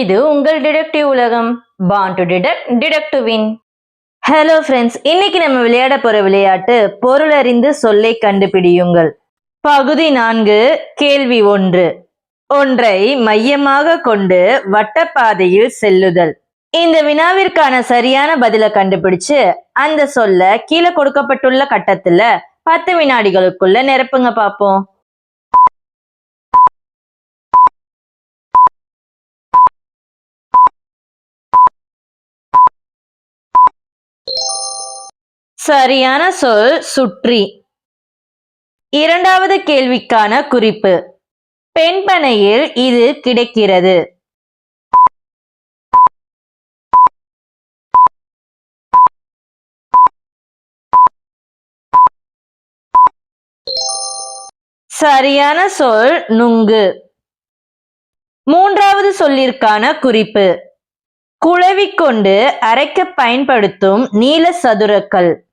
இது உங்கள் டிடெக்டிவ் உலகம். Born to detect detect win hello friends இன்னைக்கு நம்ம விளையாட போற விளையாட்டு பொருளறிந்து சொல்லை கண்டுபிடியுங்கள். பகுதி நான்கு கேள்வி ஒன்று. ஒன்றை மையமாக கொண்டு வட்டப்பாதையில் செல்லுதல். இந்த வினாவிற்கான சரியான பதிலை கண்டுபிடிச்சு அந்த சொல்ல கீழே கொடுக்கப்பட்டுள்ள கட்டத்துல பத்து வினாடிகளுக்குள்ள நிரப்புங்க பார்ப்போம் சரியான சொல் சுற்றி. இரண்டாவது கேள்விக்கான குறிப்பு. பெண்பனையில் இது கிடைக்கிறது. சரியான சொல் நுங்கு. மூன்றாவது சொல்லிற்கான குறிப்பு. குழவிக்கொண்டு அரைக்க பயன்படுத்தும் நீல சதுரக்கல்.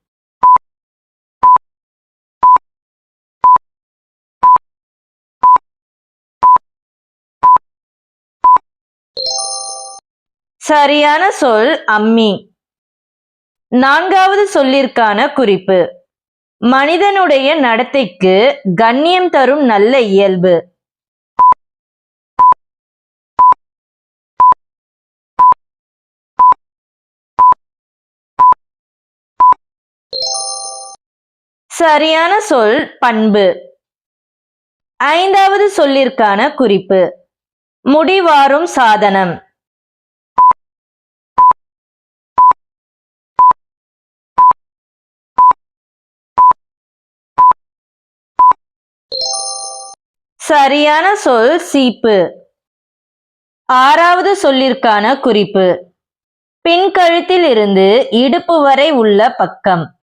சரியான சொல் அம்மி. நான்காவது சொல்லிற்கான குறிப்பு. மனிதனுடைய நடத்தைக்கு கண்ணியம் தரும் நல்ல இயல்பு. சரியான சொல் பண்பு. ஐந்தாவது சொல்லிற்கான குறிப்பு. முடிவாரும் சாதனம். சரியான சொல் சீப்பு. ஆறாவது சொல்லிற்கான குறிப்பு. பின்கழுத்தில் இருந்து இடுப்பு வரை உள்ள பக்கம்.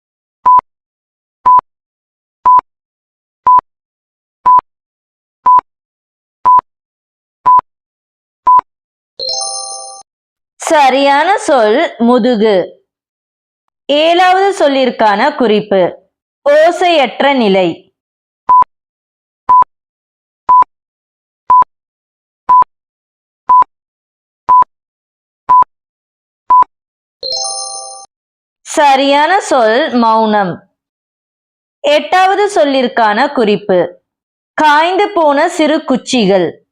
சரியான சொல் முதுகு. ஏழாவது சொல்லிற்கான குறிப்பு. ஓசையற்ற நிலை. சரியான சொல் மௌனம். எட்டாவது சொல்லிற்கான குறிப்பு. காய்ந்து போன சிறு குச்சிகள்.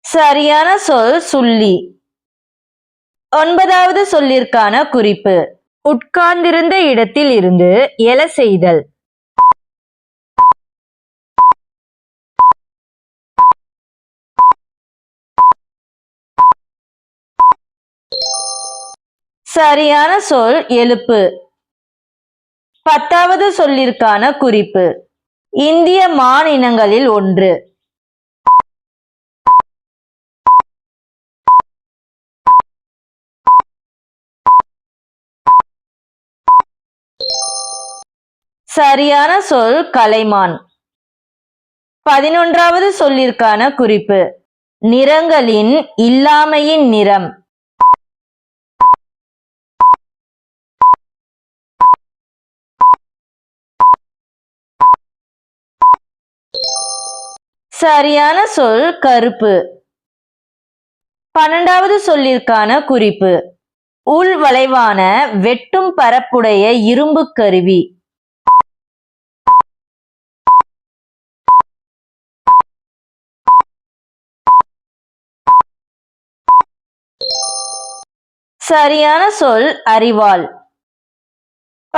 சரியான சொல் சுள்ளி. ஒன்பதாவது சொல்லிற்கான குறிப்பு. உட்கார்ந்திருந்த இடத்தில் இருந்து எல செய்தல். சரியான சொல் எழுப்பு. பத்தாவது சொல்லிற்கான குறிப்பு. இந்திய மாநிலங்களில் ஒன்று. சரியான சொல் கலைமான். பதினொன்றாவது சொல்லிற்கான குறிப்பு. நிறங்களின் இல்லாமையின் நிறம். சரியான சொல் கருப்பு. பன்னெண்டாவது சொல்லிற்கான குறிப்பு. உள் வளைவான வெட்டும் பரப்புடைய இரும்பு கருவி. சரியான சொல் அறிவாள்.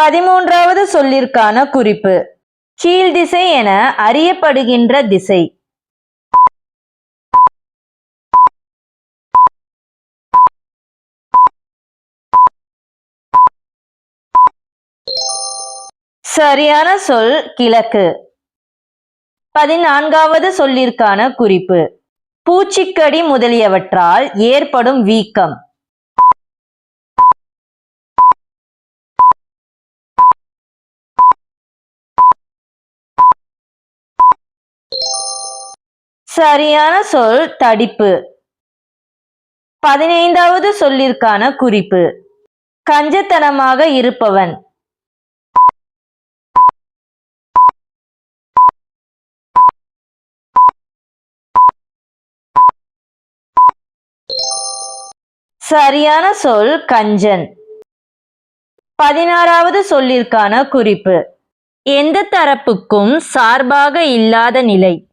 பதிமூன்றாவது சொல்லிற்கான குறிப்பு. கீழ் திசை என அறியப்படுகின்ற திசை. சரியான சொல் கிழக்கு. பதினான்காவது சொல்லிற்கான குறிப்பு. பூச்சிக்கடி முதலியவற்றால் ஏற்படும் வீக்கம். சரியான சொல் தடிப்பு. பதினைந்தாவது சொல்லிற்கான குறிப்பு. கஞ்சத்தனமாக இருப்பவன். சரியான சொல் கஞ்சன். பதினாறாவது சொல்லிற்கான குறிப்பு. எந்த தரப்புக்கும் சார்பாக இல்லாத நிலை.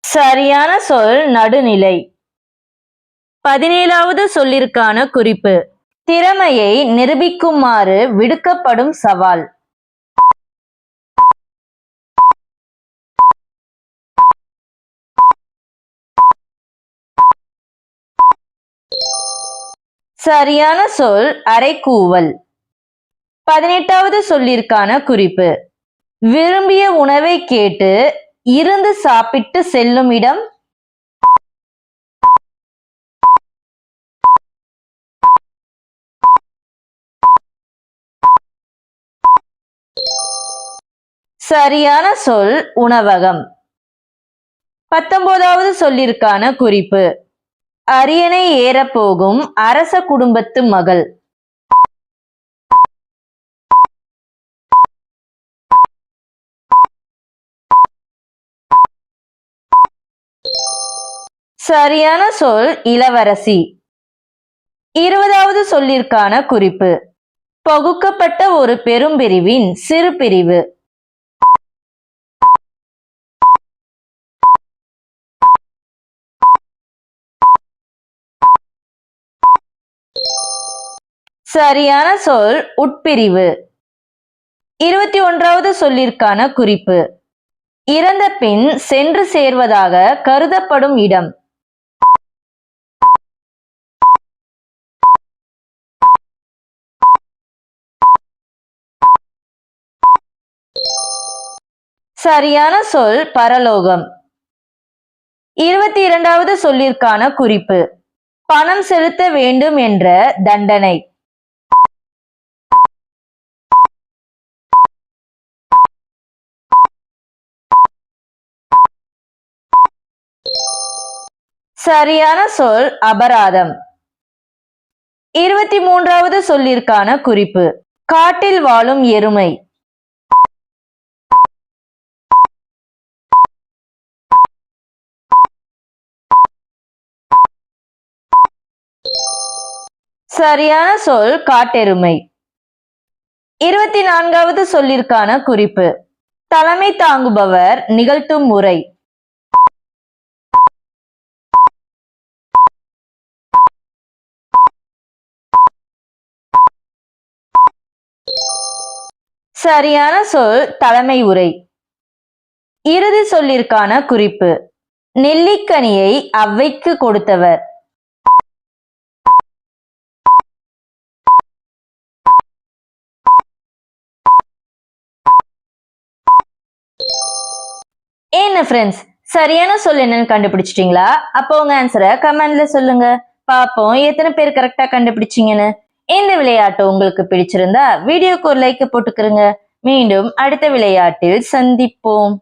சரியான சொல் நடுநிலை. பதினேழாவது சொல்லிற்கான குறிப்பு. திறமையை நிரூபிக்குமாறு விடுக்கப்படும் சவால். சரியான சொல் அரைக்கூவல். பதினெட்டாவது சொல்லிற்கான குறிப்பு. விரும்பிய உணவை கேட்டு இருந்து சாப்பிட்டு செல்லும் இடம். சரியான சொல் உணவகம். பத்தொன்பதாவது சொல்லிற்கான குறிப்பு. அரியணை ஏறப்போகும் அரச குடும்பத்து மகள். சரியான சொல் இளவரசி. இருபதாவது சொல்லிற்கான குறிப்பு. பகுக்கப்பட்ட ஒரு பெரும்பிரிவின் சிறு பிரிவு. சரியான சொல் உட்பிரிவு. இருபத்தி ஒன்றாவது சொல்லிற்கான குறிப்பு. இறந்த பின் சென்று சேர்வதாக கருதப்படும் இடம். சரியான சொல் பரலோகம். இருபத்தி இரண்டாவது சொல்லிற்கான குறிப்பு. பணம் செலுத்த வேண்டும் என்ற தண்டனை. சரியான சொல் அபராதம். இருபத்தி மூன்றாவது சொல்லிற்கான குறிப்பு. காட்டில் வாழும் எருமை. சரியான சொல் காட்டெருமை. இருபத்தி நான்காவது சொல்லிற்கான குறிப்பு. தலைமை தாங்குபவர் நிகழ்த்தும் முறை. சரியான சொல் தலைமை உரை. இறுதி சொல்லிற்கான குறிப்பு. நெல்லிக்கனியை அவ்வைக்கு கொடுத்தவர். என்ன ஃப்ரெண்ட்ஸ் சரியான சொல் என்னன்னு கண்டுபிடிச்சிட்டீங்களா? அப்போ உங்க ஆன்சரை கமெண்ட்ல சொல்லுங்க. பாப்போம் எத்தனை பேர் கரெக்டா கண்டுபிடிச்சீங்கன்னு. இந்த விளையாட்டு உங்களுக்கு பிடிச்சிருந்தா வீடியோக்கு ஒரு லைக் போட்டுக்கிறங்க மீண்டும் அடுத்த விளையாட்டில் சந்திப்போம்.